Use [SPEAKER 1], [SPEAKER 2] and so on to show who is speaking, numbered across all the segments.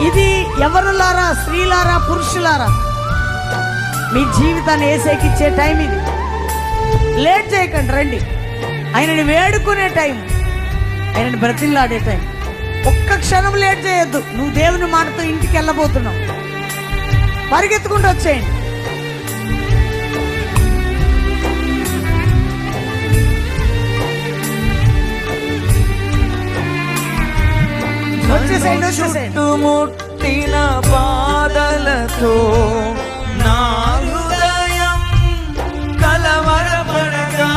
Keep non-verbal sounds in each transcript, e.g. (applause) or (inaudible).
[SPEAKER 1] ఇది ఎవరులారా? స్త్రీలారా? పురుషులారా? మీ జీవితాన్ని ఏసేకిచ్చే టైం ఇది. లేట్ చేయకండి రండి. ఆయనని వేడుకునే టైం. ఆయనని బ్రతిల్లాడే టైం. ఒక్క క్షణం లేట్ చేయొద్దు. నువ్వు దేవుని మాటతో ఇంటికి వెళ్ళబోతున్నావు. పరిగెత్తుకుంటూ వచ్చేయండి.
[SPEAKER 2] చుట్టుముట్టిన బాధలతో నా హృదయం కలవరపడగా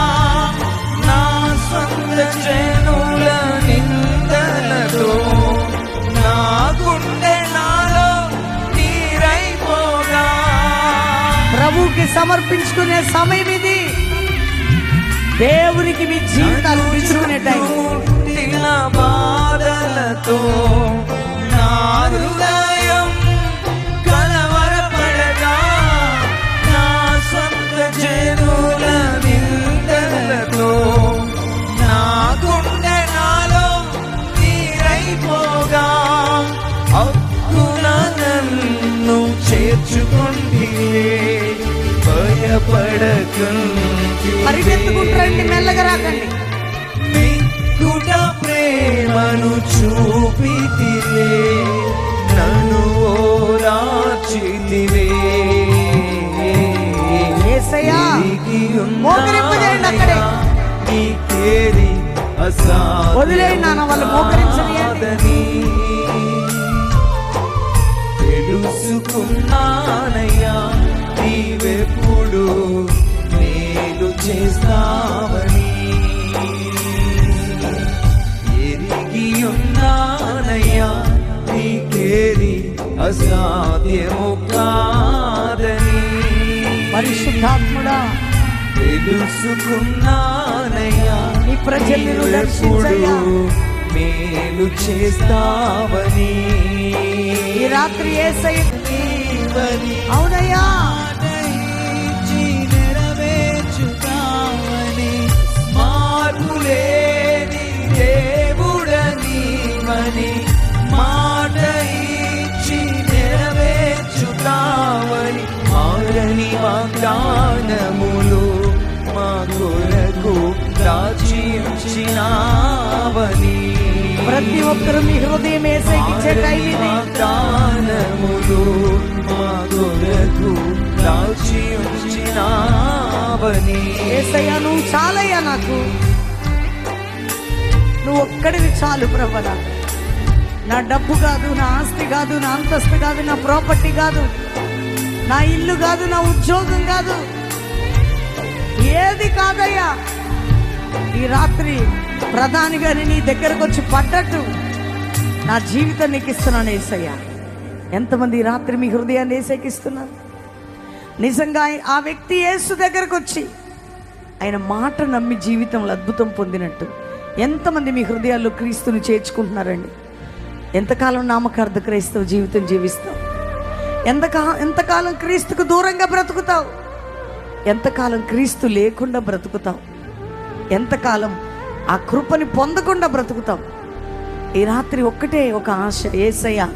[SPEAKER 2] నా సొంత జనుల నిందలతో నా గుండె నాలో తీరైపోగా
[SPEAKER 1] ప్రభుకి సమర్పించుకునే సమయం ఇది దేవునికి మీ జీవితాలు పిలుచుకునే టైం.
[SPEAKER 2] బాధలతో నా హృదయం కలవరపడగా నా సొంత జనుల నిందలతో నా గుండె నాలో నీరైపోగా హక్కున నన్ను చేర్చుకుంటే భయపడకుంటే
[SPEAKER 1] పరిగెత్తుకుంటారండి మెల్లగా రాకండి.
[SPEAKER 2] మిక్కుట ప్రేమను చూపితివే నన్ను
[SPEAKER 1] అక్కడే.
[SPEAKER 2] నీకేది
[SPEAKER 1] మోకరించనీయండి.
[SPEAKER 2] తెలుసుకున్నానయ్యా నీవెప్పుడు మేలు చేస్తావని ఉన్నానయ్యా నీకేది అసాధ్యము కాదని
[SPEAKER 1] పరిశుద్ధాత్ముడా
[SPEAKER 2] తెలుసుకున్నానయ్యా
[SPEAKER 1] నీ ప్రజల్ని దర్శించయ్యా.
[SPEAKER 2] నీవెప్పుడు మేలు చేస్తావని
[SPEAKER 1] ఈ రాత్రి
[SPEAKER 2] నీవని
[SPEAKER 1] అవునయ్యా
[SPEAKER 2] ఉంచినావని
[SPEAKER 1] ప్రతి ఒక్కరు మీ హృదయం ఏసైకిచ్చే టైం ఇది
[SPEAKER 2] వాగ్దానములు మా కొరకు దాచి ఉంచినావని.
[SPEAKER 1] ఏసయ్యా నువ్వు చాలయ్యా నాకు. నువ్వు ఒక్కడివి చాలు ప్రభు నాకు. నా డబ్బు కాదు నా ఆస్తి కాదు నా అంతస్తు కాదు నా ప్రాపర్టీ కాదు నా ఇల్లు కాదు నా ఉద్యోగం కాదు. ఏది కాదయ్యా ఈ రాత్రి ప్రధాని గారి నీ దగ్గరకు వచ్చి పడ్డట్టు. నా జీవితం నీకు ఇస్తున్నాను ఏసయ్యా. ఎంతమంది రాత్రి మీ హృదయాన్ని ఏసైకిస్తున్నారు నిజంగా ఆ వ్యక్తి యేసు దగ్గరకు వచ్చి ఆయన మాట నమ్మి జీవితంలో అద్భుతం పొందినట్టు. ఎంతమంది మీ హృదయాల్లో క్రీస్తుని చేర్చుకుంటున్నారండి. ఎంతకాలం నామకార్థ క్రైస్తవ జీవితం జీవిస్తావు? ఎంతకా ఎంతకాలం క్రీస్తుకు దూరంగా బ్రతుకుతావు? ఎంతకాలం క్రీస్తు లేకుండా బ్రతుకుతావు? ఎంతకాలం ఆ కృపని పొందకుండా బ్రతుకుతాం. ఈ రాత్రి ఒక్కటే ఒక ఆశ ఏసయ్య.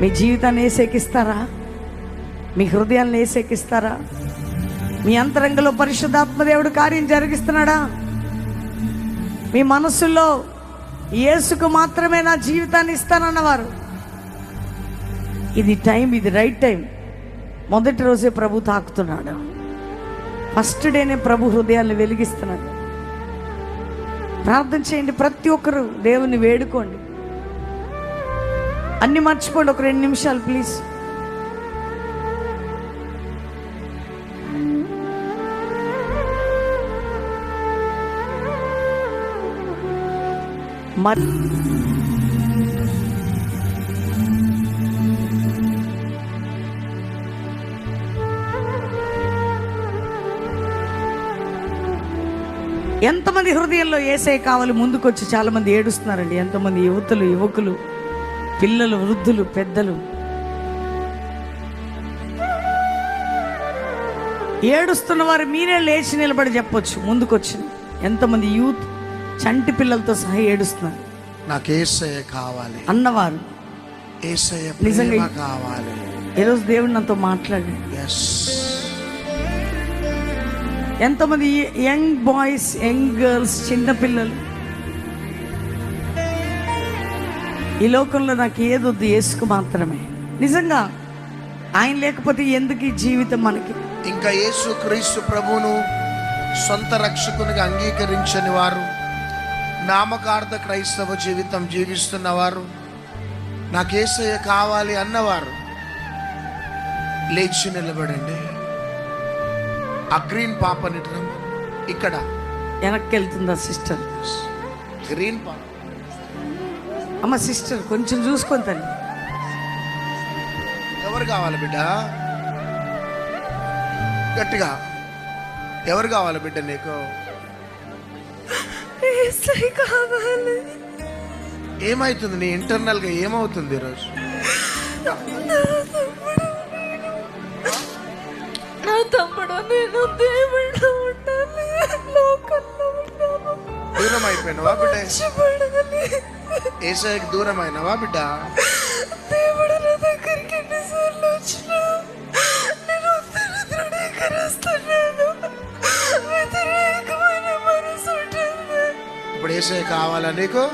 [SPEAKER 1] మీ జీవితాన్ని ఏసేకిస్తారా? మీ హృదయాన్ని ఏసేకిస్తారా? మీ అంతరంగంలో పరిశుద్ధాత్మదేవుడు కార్యం జరిగిస్తున్నాడా? మీ మనస్సులో యేసుకు మాత్రమే నా జీవితాన్ని ఇస్తానన్నవారు. ఇది టైం ఇది రైట్ టైం. మొదటి రోజే ప్రభు తాకుతున్నాడు. ఫస్ట్ డేనే ప్రభు హృదయాన్ని వెలిగిస్తున్నాడు. ప్రార్థన చేయండి. ప్రతి ఒక్కరు దేవుని వేడుకోండి. అన్ని మర్చిపోండి. ఒక రెండు నిమిషాలు ప్లీజ్. మరి ఎంతమంది హృదయంలో ఏసై కావాలి ముందుకొచ్చి చాలా మంది ఏడుస్తున్నారండి. ఎంతమంది యువతులు యువకులు పిల్లలు వృద్ధులు పెద్దలు. ఏడుస్తున్న వారు మీరే లేచి నిలబడి చెప్పొచ్చు ముందుకొచ్చి. ఎంతమంది యూత్ చంటి పిల్లలతో సహా ఏడుస్తున్నారు.
[SPEAKER 3] నాకు ఏసయ్య కావాలి.
[SPEAKER 1] అన్నవారు.
[SPEAKER 4] ఏసయ్య
[SPEAKER 1] నిజంగా
[SPEAKER 4] కావాలి.
[SPEAKER 1] ఈరోజు దేవుడు నాతో మాట్లాడి
[SPEAKER 4] ఎస్
[SPEAKER 1] ఎంతమంది యంగ్ బాయ్స్ యంగ్ గర్ల్స్ చిన్నపిల్లలు ఈ లోకంలో నాకు ఏదొద్దు ఏసుకు మాత్రమే. నిజంగా ఆయన లేకపోతే ఎందుకు ఈ జీవితం మనకి?
[SPEAKER 4] ఇంకా యేసు క్రీస్తు ప్రభువును సొంత రక్షకునిగా అంగీకరించని వారు నామకార్థ క్రైస్తవ జీవితం జీవిస్తున్నవారు నాకు ఏసయ్య కావాలి అన్నవారు లేచి నిలబడండి. ఆ గ్రీన్ పాపని రమ్మ. ఇక్కడ.
[SPEAKER 1] వెనక్కి వెళ్తుందా సిస్టర్?
[SPEAKER 4] గ్రీన్ పాప.
[SPEAKER 1] అమ్మ సిస్టర్ కొంచెం చూసుకొని తల్లి.
[SPEAKER 4] ఎవరు కావాలి బిడ్డ? గట్టిగా. ఎవరు కావాలి బిడ్డ నీకు? ఏమైతుంది నీ ఇంటర్నల్గా? ఏమవుతుంది ఈరోజు (laughs)
[SPEAKER 3] నేను దేవుడు ఉండాలి లోకంలో ఉన్నాను.
[SPEAKER 4] దూరం అయిపోయినవా బిడ్డ ఏసఐకి దూరం అయినవా బిడ్డ?
[SPEAKER 3] దేవుడు నా దగ్గరికి ఎన్నిసార్లు వచ్చినా నేను దృఢీకరిస్తున్నాను వ్యతిరేకమైన మనసు ఉంటుంది.
[SPEAKER 4] ఇప్పుడు ఏసఐ కావాలా నీకు?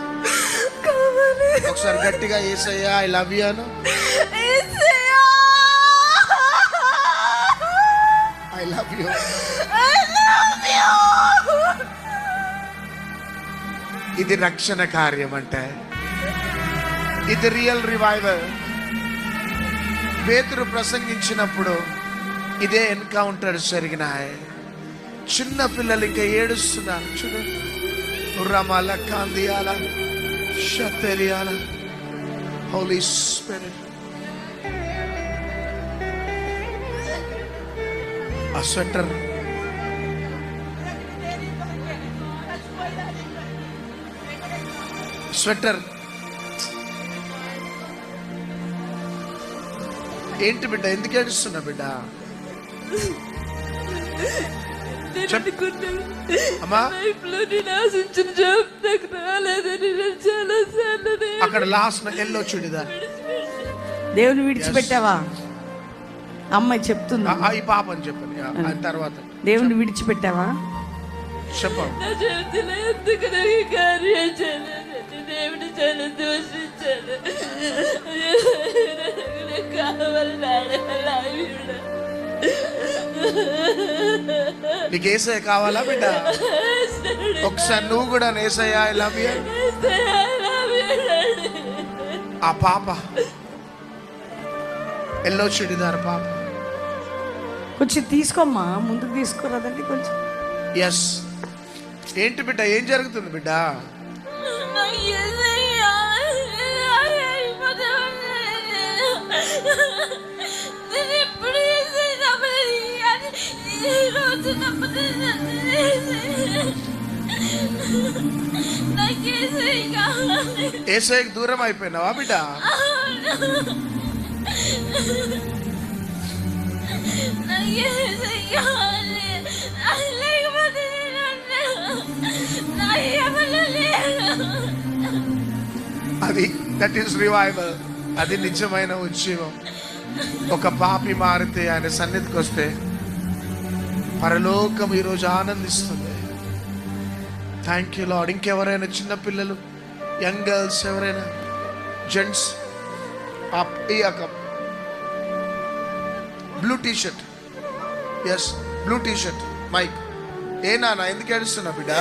[SPEAKER 4] ఒకసారి గట్టిగా ఏసయ్య ఐ లవ్ యూ అను!
[SPEAKER 3] I love you!
[SPEAKER 4] ఇది రక్షణ కార్యం అంటే. ఇది రియల్ రివైవల్ పేతురు ప్రసంగించినప్పుడు ఇదే ఎన్కౌంటర్ జరిగినాయి. చిన్న పిల్లలు ఇంకా ఏడుస్తున్నారు. చూడండి. రమాల కాందియాల షతెరియాల హోలీ స్పిరిట్ ఆ స్వెటర్. స్వెటర్. ఏంటి బిడ్డ ఎందుకు ఏడుస్తున్నా బిడ్డ? అక్కడ లాస్ట్ ఎల్లో చూడిదా
[SPEAKER 1] దేవుని విడిచిపెట్టావా? అమ్మాయి చెప్తుంది.
[SPEAKER 4] ఈ పాప అని ఆ తర్వాత.
[SPEAKER 1] దేవుని విడిచిపెట్టావా?
[SPEAKER 3] చేయలేదని దేవుడు చాలా దూషించాడు ఆడవాళ్ళు
[SPEAKER 4] నీకు ఏసఐ కావాలా బిడ్డ? ఒకసారి నువ్వు కూడా ఏసయ్య ఐ లవ్ యూ ఆ పాప ఎల్లో చుడిదార్ పాప.
[SPEAKER 1] కొంచెం తీసుకోమ్మా ముందుకు తీసుకోరాదండి కొంచెం.
[SPEAKER 4] ఎస్ ఏంటి బిడ్డ ఏం జరుగుతుంది బిడ్డ? ఏసఐకి దూరం అయిపోయినావా బిడ్డ?
[SPEAKER 3] లేకపోతే
[SPEAKER 4] అది దట్ ఈస్ రివైవల్ అది నిజమైన ఉద్యమం ఒక పాపి మారితే ఆయన సన్నిధికి వస్తే పరలోకం ఈరోజు ఆనందిస్తుంది. థ్యాంక్ యూ లాడ్ ఇంకెవరైనా చిన్నపిల్లలు యంగ్ గర్ల్స్ ఎవరైనా జెంట్స్ ఈ blue T shirt yes blue T shirt mike ఏ నాన్న ఎందుకు ఏడుస్తున్నా బిడ్డ?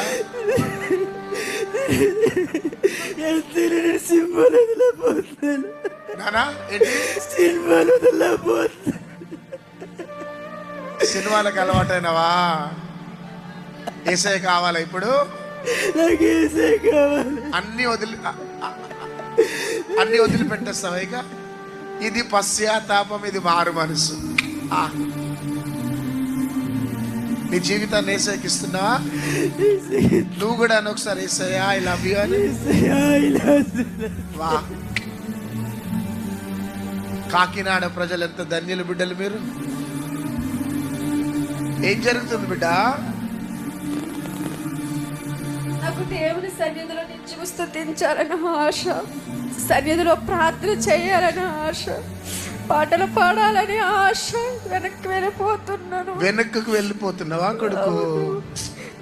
[SPEAKER 1] సింబల్ వదిలేపోతాను
[SPEAKER 4] నానా ఏంటి?
[SPEAKER 1] సింబల్
[SPEAKER 4] సినిమాలకు అలవాటైనవా? ఏసే కావాలా ఇప్పుడు?
[SPEAKER 1] నాకు ఏసే కావాలి
[SPEAKER 4] అన్ని వదిలి అన్ని వదిలిపెట్టేస్తావా ఇక? ఇది పశ్చాత్తాపం ఇది మారు మనసు. నీ జీవితాన్ని ఏసైకి ఇస్తున్నావా నువ్వు కూడా అని ఒకసారి ఏసయ్యా ఐ లవ్ యూ అని. వా. కాకినాడ ప్రజలు ఎంత ధన్యులు బిడ్డలు మీరు? ఏం జరుగుతుంది బిడ్డ?
[SPEAKER 3] నాకు దేవుని సన్నిధిలో నిత్యము స్థుతించాలని ఆశ. సన్నిధిలో ప్రార్థన చేయాలని ఆశ. పాటలు పాడాలని ఆశ వెనక్కి వెళ్ళిపోతున్నాను.
[SPEAKER 4] వెనక్కు వెళ్ళిపోతున్నావా కొడుకు?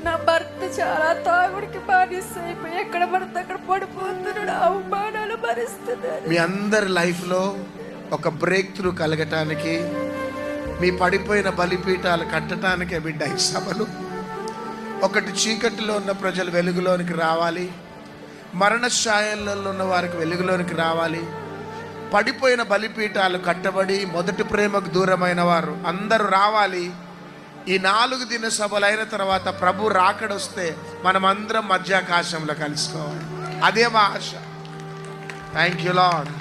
[SPEAKER 3] నా భర్త చాలా తాగుడికి బానిస అయిపోయి ఎక్కడ పడితే అక్కడ పడిపోతున్నాడు. అవమానాలు భరిస్తున్నాడు
[SPEAKER 4] మీ అందరి లైఫ్లో ఒక బ్రేక్ త్రూ కలగటానికి మీ పడిపోయిన బలిపీఠాలు కట్టడానికే బిడ్డ ఈ సభలు. ఒకటి చీకటిలో ఉన్న ప్రజలు వెలుగులోనికి రావాలి. మరణ ఛాయలలో ఉన్న వారికి వెలుగులోనికి రావాలి. పడిపోయిన బలిపీఠాలు కట్టబడి మొదటి ప్రేమకు దూరమైన వారు అందరూ రావాలి. ఈ నాలుగు దిన సభలు అయిన తర్వాత ప్రభు రాకడొస్తే మనమందరం మధ్యాకాశంలో కలుసుకోవాలి. అదే మా ఆశ. Thank you lord